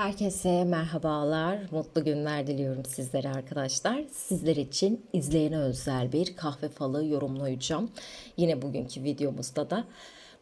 Herkese merhabalar, mutlu günler diliyorum sizlere arkadaşlar. Sizler için izleyene özel bir kahve falı yorumlayacağım. Yine bugünkü videomuzda da.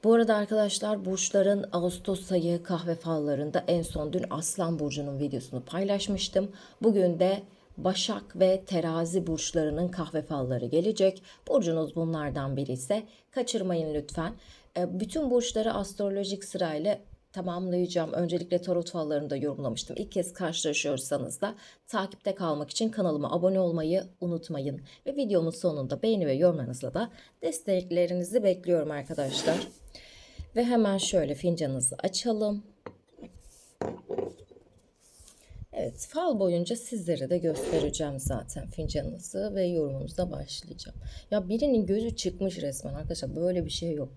Bu arada arkadaşlar burçların Ağustos ayı kahve fallarında en son dün Aslan Burcu'nun videosunu paylaşmıştım. Bugün de Başak ve Terazi burçlarının kahve falları gelecek. Burcunuz bunlardan biri ise kaçırmayın lütfen. E, Bütün burçları astrolojik sırayla tamamlayacağım. Öncelikle tarot fallarını da yorumlamıştım. İlk kez karşılaşıyorsanız da takipte kalmak için kanalıma abone olmayı unutmayın. Ve videomun sonunda beğeni ve yorumlarınızla da desteklerinizi bekliyorum arkadaşlar. Ve hemen şöyle fincanınızı açalım. Evet, fal boyunca sizlere de göstereceğim zaten fincanınızı ve yorumunuza başlayacağım. Ya birinin gözü çıkmış resmen arkadaşlar böyle bir şey yok.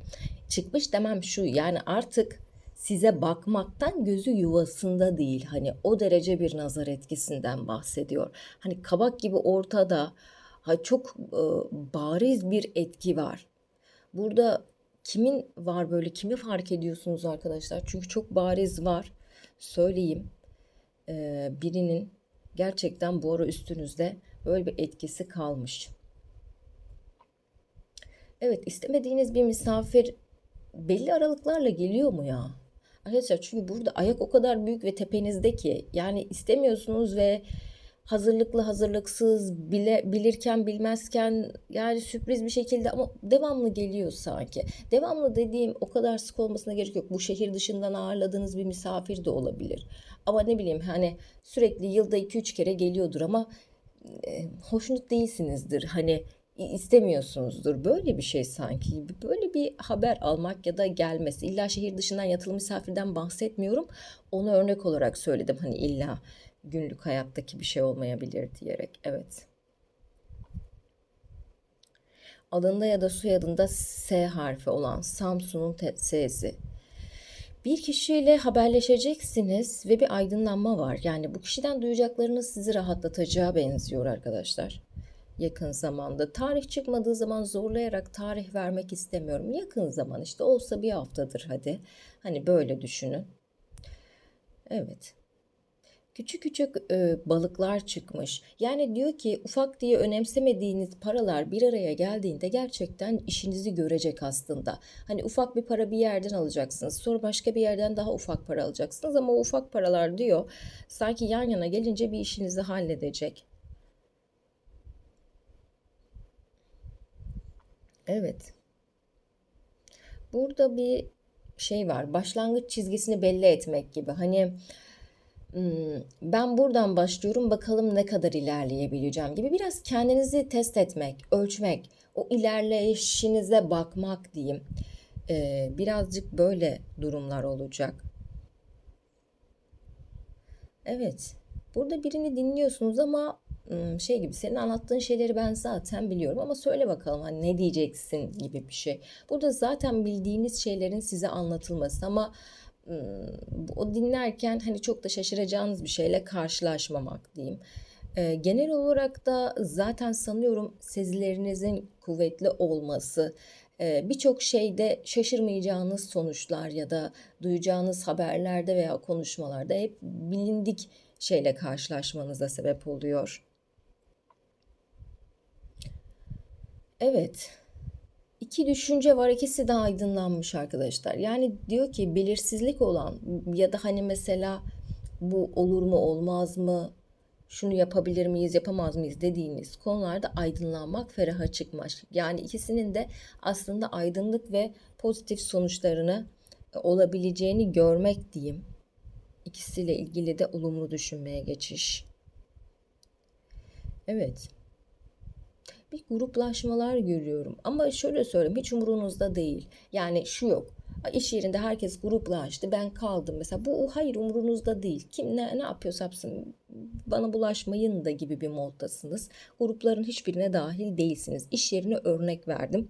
Çıkmış demem şu yani artık size bakmaktan gözü yuvasında değil. Hani o derece bir nazar etkisinden bahsediyor. Hani kabak gibi ortada ha çok e, bariz bir etki var. Burada kimin var böyle kimi fark ediyorsunuz arkadaşlar? Çünkü çok bariz var. Söyleyeyim e, birinin gerçekten bu ara üstünüzde böyle bir etkisi kalmış. Evet istemediğiniz bir misafir belli aralıklarla geliyor mu ya? Arkadaşlar çünkü burada ayak o kadar büyük ve tepenizde ki yani istemiyorsunuz ve hazırlıklı hazırlıksız bile bilirken bilmezken yani sürpriz bir şekilde ama devamlı geliyor sanki. Devamlı dediğim o kadar sık olmasına gerek yok. Bu şehir dışından ağırladığınız bir misafir de olabilir. Ama ne bileyim hani sürekli yılda 2-3 kere geliyordur ama e, hoşnut değilsinizdir. Hani istemiyorsunuzdur. Böyle bir şey sanki. Böyle bir haber almak ya da gelmesi. İlla şehir dışından yatılı misafirden bahsetmiyorum. Onu örnek olarak söyledim. Hani illa günlük hayattaki bir şey olmayabilir diyerek. Evet. Adında ya da soyadında S harfi olan Samsun'un S'si. Bir kişiyle haberleşeceksiniz ve bir aydınlanma var. Yani bu kişiden duyacaklarınız sizi rahatlatacağı benziyor arkadaşlar yakın zamanda. Tarih çıkmadığı zaman zorlayarak tarih vermek istemiyorum. Yakın zaman işte olsa bir haftadır hadi. Hani böyle düşünün. Evet. Küçük küçük e, balıklar çıkmış. Yani diyor ki ufak diye önemsemediğiniz paralar bir araya geldiğinde gerçekten işinizi görecek aslında. Hani ufak bir para bir yerden alacaksınız. Sonra başka bir yerden daha ufak para alacaksınız ama o ufak paralar diyor sanki yan yana gelince bir işinizi halledecek. Evet. Burada bir şey var. Başlangıç çizgisini belli etmek gibi. Hani hmm, ben buradan başlıyorum bakalım ne kadar ilerleyebileceğim gibi biraz kendinizi test etmek, ölçmek, o ilerleyişinize bakmak diyeyim. Ee, birazcık böyle durumlar olacak. Evet. Burada birini dinliyorsunuz ama şey gibi senin anlattığın şeyleri ben zaten biliyorum ama söyle bakalım hani ne diyeceksin gibi bir şey. Burada zaten bildiğiniz şeylerin size anlatılması ama o dinlerken hani çok da şaşıracağınız bir şeyle karşılaşmamak diyeyim. genel olarak da zaten sanıyorum sezilerinizin kuvvetli olması, birçok şeyde şaşırmayacağınız sonuçlar ya da duyacağınız haberlerde veya konuşmalarda hep bilindik şeyle karşılaşmanıza sebep oluyor. Evet. İki düşünce var. ikisi de aydınlanmış arkadaşlar. Yani diyor ki belirsizlik olan ya da hani mesela bu olur mu olmaz mı şunu yapabilir miyiz yapamaz mıyız dediğiniz konularda aydınlanmak feraha çıkmış. Yani ikisinin de aslında aydınlık ve pozitif sonuçlarını e, olabileceğini görmek diyeyim. İkisiyle ilgili de olumlu düşünmeye geçiş. Evet bir gruplaşmalar görüyorum. Ama şöyle söyleyeyim hiç umurunuzda değil. Yani şu yok. İş yerinde herkes gruplaştı ben kaldım mesela. Bu hayır umurunuzda değil. Kim ne, ne yapıyorsa yapsın bana bulaşmayın da gibi bir moddasınız. Grupların hiçbirine dahil değilsiniz. İş yerine örnek verdim.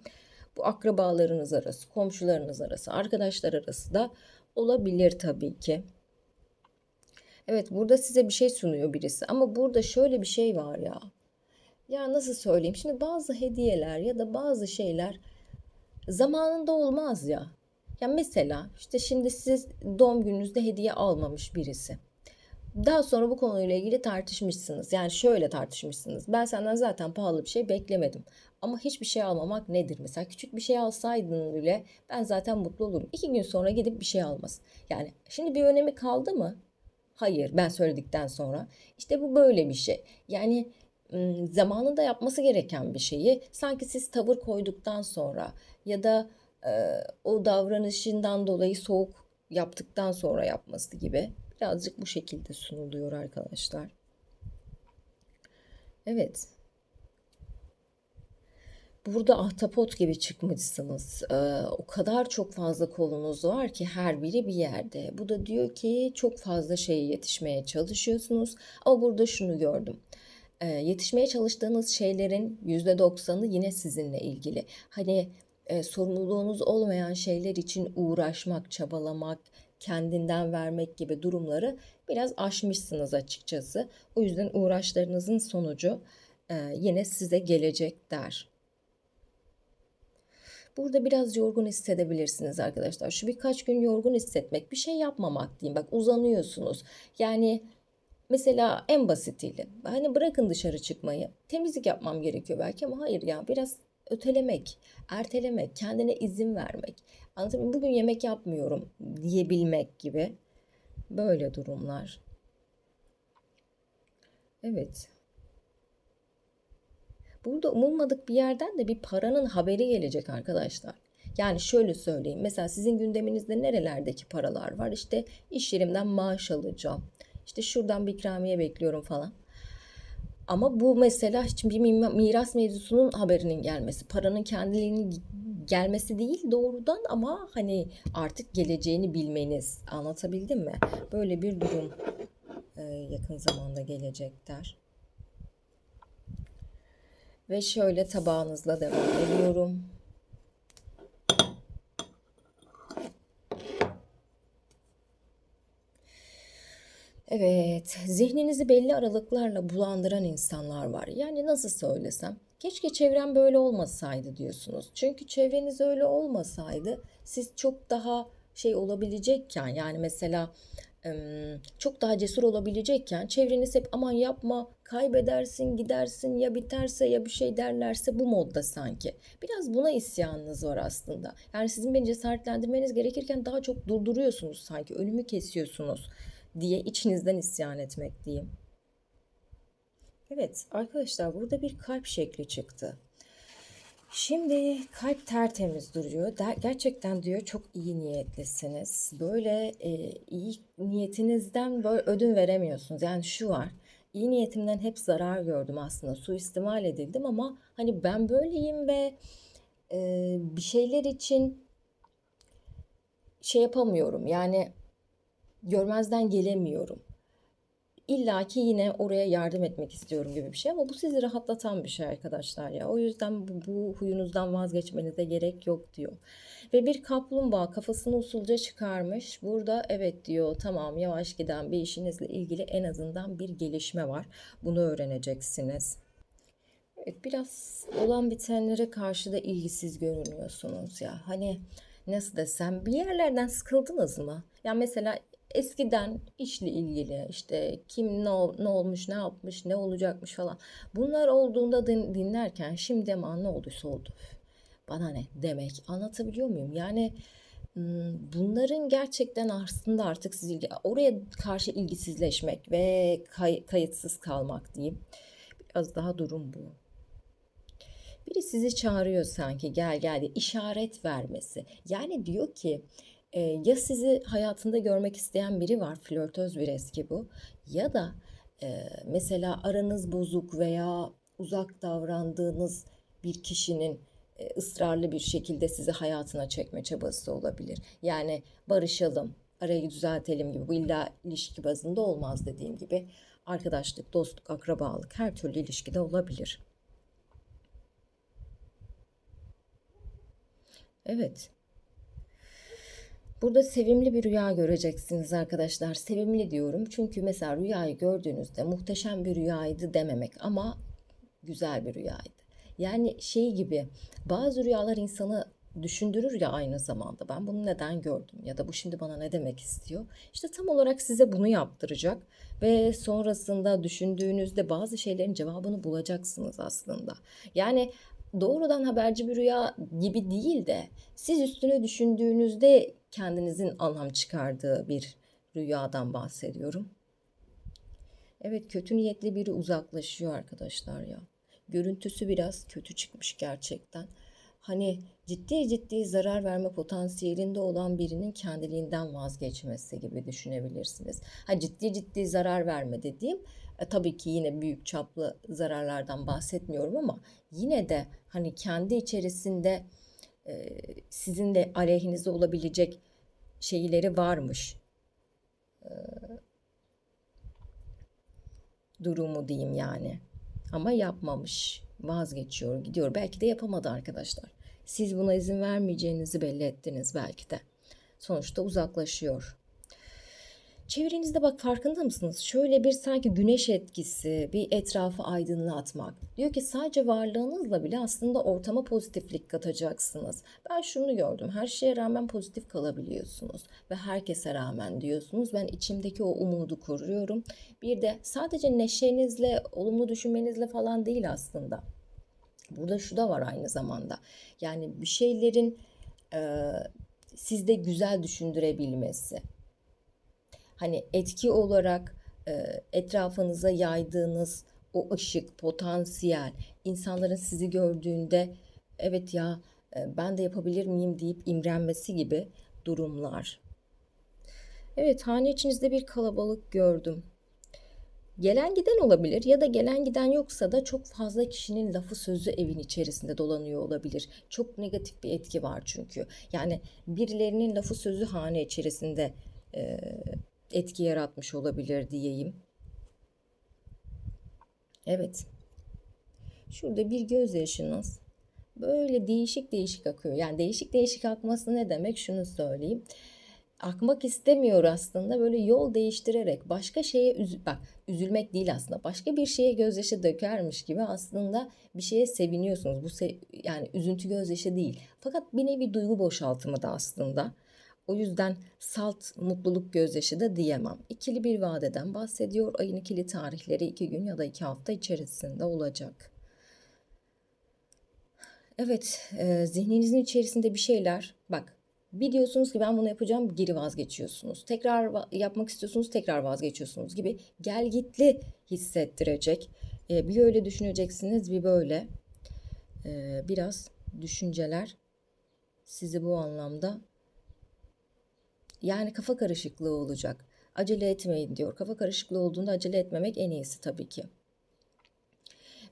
Bu akrabalarınız arası komşularınız arası arkadaşlar arası da olabilir tabii ki. Evet burada size bir şey sunuyor birisi. Ama burada şöyle bir şey var ya ya nasıl söyleyeyim? Şimdi bazı hediyeler ya da bazı şeyler zamanında olmaz ya. Ya mesela işte şimdi siz doğum gününüzde hediye almamış birisi. Daha sonra bu konuyla ilgili tartışmışsınız. Yani şöyle tartışmışsınız. Ben senden zaten pahalı bir şey beklemedim. Ama hiçbir şey almamak nedir? Mesela küçük bir şey alsaydın bile ben zaten mutlu olurum. İki gün sonra gidip bir şey almasın. Yani şimdi bir önemi kaldı mı? Hayır ben söyledikten sonra. İşte bu böyle bir şey. Yani zamanında yapması gereken bir şeyi sanki siz tavır koyduktan sonra ya da e, o davranışından dolayı soğuk yaptıktan sonra yapması gibi birazcık bu şekilde sunuluyor arkadaşlar. Evet. Burada ahtapot gibi çıkmışsınız. Ee, o kadar çok fazla kolunuz var ki her biri bir yerde. Bu da diyor ki çok fazla şeye yetişmeye çalışıyorsunuz. Ama burada şunu gördüm. Ee, yetişmeye çalıştığınız şeylerin %90'ı yine sizinle ilgili. Hani e, sorumluluğunuz olmayan şeyler için uğraşmak, çabalamak, kendinden vermek gibi durumları biraz aşmışsınız açıkçası. O yüzden uğraşlarınızın sonucu e, yine size gelecek der. Burada biraz yorgun hissedebilirsiniz arkadaşlar. Şu birkaç gün yorgun hissetmek, bir şey yapmamak diyeyim. Bak uzanıyorsunuz. Yani mesela en basitiyle hani bırakın dışarı çıkmayı. Temizlik yapmam gerekiyor belki ama hayır ya biraz ötelemek, ertelemek, kendine izin vermek. Muyum? Bugün yemek yapmıyorum diyebilmek gibi böyle durumlar. Evet. Burada umulmadık bir yerden de bir paranın haberi gelecek arkadaşlar. Yani şöyle söyleyeyim. Mesela sizin gündeminizde nerelerdeki paralar var? İşte iş yerimden maaş alacağım. İşte şuradan bir ikramiye bekliyorum falan. Ama bu mesela hiç bir miras mevzusunun haberinin gelmesi, paranın kendiliğinin gelmesi değil doğrudan ama hani artık geleceğini bilmeniz. Anlatabildim mi? Böyle bir durum e, yakın zamanda gelecekler. Ve şöyle tabağınızla devam ediyorum. Evet, zihninizi belli aralıklarla bulandıran insanlar var. Yani nasıl söylesem, keşke çevrem böyle olmasaydı diyorsunuz. Çünkü çevreniz öyle olmasaydı siz çok daha şey olabilecekken yani mesela çok daha cesur olabilecekken çevreniz hep aman yapma kaybedersin gidersin ya biterse ya bir şey derlerse bu modda sanki. Biraz buna isyanınız var aslında. Yani sizin beni cesaretlendirmeniz gerekirken daha çok durduruyorsunuz sanki ölümü kesiyorsunuz diye içinizden isyan etmek diyeyim. Evet arkadaşlar burada bir kalp şekli çıktı. Şimdi kalp tertemiz duruyor. Gerçekten diyor çok iyi niyetlisiniz. Böyle e, iyi niyetinizden böyle ödün veremiyorsunuz. Yani şu var. İyi niyetimden hep zarar gördüm aslında. Suistimal edildim ama hani ben böyleyim ve e, bir şeyler için şey yapamıyorum. Yani görmezden gelemiyorum. İlla ki yine oraya yardım etmek istiyorum gibi bir şey ama bu sizi rahatlatan bir şey arkadaşlar ya. O yüzden bu, bu huyunuzdan vazgeçmenize gerek yok diyor. Ve bir kaplumbağa kafasını usulca çıkarmış. Burada evet diyor tamam yavaş giden bir işinizle ilgili en azından bir gelişme var. Bunu öğreneceksiniz. Evet biraz olan bitenlere karşı da ilgisiz görünüyorsunuz ya. Hani nasıl desem bir yerlerden sıkıldınız mı? Ya mesela eskiden işle ilgili işte kim ne, ne olmuş, ne yapmış, ne olacakmış falan. Bunlar olduğunda din, dinlerken şimdi ama ne olduysa oldu. Bana ne demek anlatabiliyor muyum? Yani bunların gerçekten aslında artık siz ilgi, oraya karşı ilgisizleşmek ve kay, kayıtsız kalmak diyeyim. Biraz daha durum bu. Biri sizi çağırıyor sanki gel gel diye işaret vermesi. Yani diyor ki e, ya sizi hayatında görmek isteyen biri var, flörtöz bir eski bu. Ya da e, mesela aranız bozuk veya uzak davrandığınız bir kişinin e, ısrarlı bir şekilde sizi hayatına çekme çabası olabilir. Yani barışalım, arayı düzeltelim gibi. Bu illa ilişki bazında olmaz dediğim gibi. Arkadaşlık, dostluk, akrabalık her türlü ilişkide olabilir. Evet. Burada sevimli bir rüya göreceksiniz arkadaşlar. Sevimli diyorum çünkü mesela rüyayı gördüğünüzde muhteşem bir rüyaydı dememek ama güzel bir rüyaydı. Yani şey gibi bazı rüyalar insanı düşündürür ya aynı zamanda. Ben bunu neden gördüm ya da bu şimdi bana ne demek istiyor? İşte tam olarak size bunu yaptıracak ve sonrasında düşündüğünüzde bazı şeylerin cevabını bulacaksınız aslında. Yani doğrudan haberci bir rüya gibi değil de siz üstüne düşündüğünüzde kendinizin anlam çıkardığı bir rüyadan bahsediyorum. Evet kötü niyetli biri uzaklaşıyor arkadaşlar ya. Görüntüsü biraz kötü çıkmış gerçekten. Hani ciddi ciddi zarar verme potansiyelinde olan birinin kendiliğinden vazgeçmesi gibi düşünebilirsiniz. Ha ciddi ciddi zarar verme dediğim e, tabii ki yine büyük çaplı zararlardan bahsetmiyorum ama yine de hani kendi içerisinde sizin de aleyhinize olabilecek şeyleri varmış. durumu diyeyim yani. Ama yapmamış. Vazgeçiyor, gidiyor. Belki de yapamadı arkadaşlar. Siz buna izin vermeyeceğinizi belli ettiniz belki de. Sonuçta uzaklaşıyor. Çevrenizde bak farkında mısınız? Şöyle bir sanki güneş etkisi, bir etrafı aydınlatmak. Diyor ki sadece varlığınızla bile aslında ortama pozitiflik katacaksınız. Ben şunu gördüm. Her şeye rağmen pozitif kalabiliyorsunuz ve herkese rağmen diyorsunuz. Ben içimdeki o umudu koruyorum. Bir de sadece neşenizle, olumlu düşünmenizle falan değil aslında. Burada şu da var aynı zamanda. Yani bir şeylerin e, sizde güzel düşündürebilmesi hani etki olarak e, etrafınıza yaydığınız o ışık, potansiyel, insanların sizi gördüğünde evet ya e, ben de yapabilir miyim deyip imrenmesi gibi durumlar. Evet, hane içinizde bir kalabalık gördüm. Gelen giden olabilir ya da gelen giden yoksa da çok fazla kişinin lafı sözü evin içerisinde dolanıyor olabilir. Çok negatif bir etki var çünkü. Yani birilerinin lafı sözü hane içerisinde e, etki yaratmış olabilir diyeyim. Evet. Şurada bir gözyaşınız böyle değişik değişik akıyor. Yani değişik değişik akması ne demek? Şunu söyleyeyim. Akmak istemiyor aslında böyle yol değiştirerek başka şeye üz bak üzülmek değil aslında başka bir şeye gözyaşı dökermiş gibi aslında bir şeye seviniyorsunuz. Bu se yani üzüntü gözyaşı değil. Fakat bir nevi duygu boşaltımı da aslında. O yüzden salt mutluluk gözyaşı da diyemem. İkili bir vadeden bahsediyor. Ayın ikili tarihleri iki gün ya da iki hafta içerisinde olacak. Evet, e, zihninizin içerisinde bir şeyler, bak bir diyorsunuz ki ben bunu yapacağım, geri vazgeçiyorsunuz. Tekrar yapmak istiyorsunuz, tekrar vazgeçiyorsunuz gibi gel gitli hissettirecek. E, bir öyle düşüneceksiniz, bir böyle. E, biraz düşünceler sizi bu anlamda yani kafa karışıklığı olacak. Acele etmeyin diyor. Kafa karışıklığı olduğunda acele etmemek en iyisi tabii ki.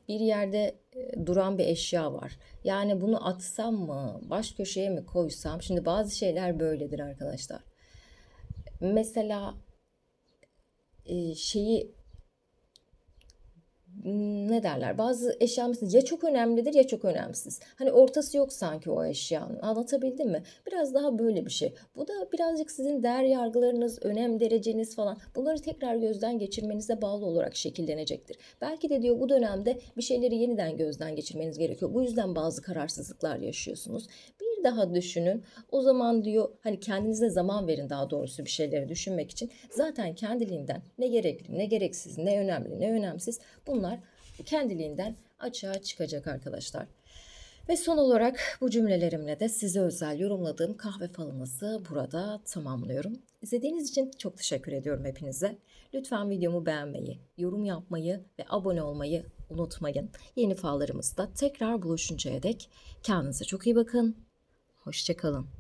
Bir yerde e, duran bir eşya var. Yani bunu atsam mı, baş köşeye mi koysam? Şimdi bazı şeyler böyledir arkadaşlar. Mesela e, şeyi ne derler bazı eşyamız ya çok önemlidir ya çok önemsiz. Hani ortası yok sanki o eşyanın anlatabildim mi? Biraz daha böyle bir şey. Bu da birazcık sizin değer yargılarınız, önem dereceniz falan bunları tekrar gözden geçirmenize bağlı olarak şekillenecektir. Belki de diyor bu dönemde bir şeyleri yeniden gözden geçirmeniz gerekiyor. Bu yüzden bazı kararsızlıklar yaşıyorsunuz. Bir daha düşünün. O zaman diyor hani kendinize zaman verin daha doğrusu bir şeyleri düşünmek için. Zaten kendiliğinden ne gerekli, ne gereksiz, ne önemli, ne önemsiz bunlar kendiliğinden açığa çıkacak arkadaşlar. Ve son olarak bu cümlelerimle de size özel yorumladığım kahve falınızı burada tamamlıyorum. İzlediğiniz için çok teşekkür ediyorum hepinize. Lütfen videomu beğenmeyi, yorum yapmayı ve abone olmayı unutmayın. Yeni fallarımızda tekrar buluşuncaya dek kendinize çok iyi bakın. Hoşçakalın.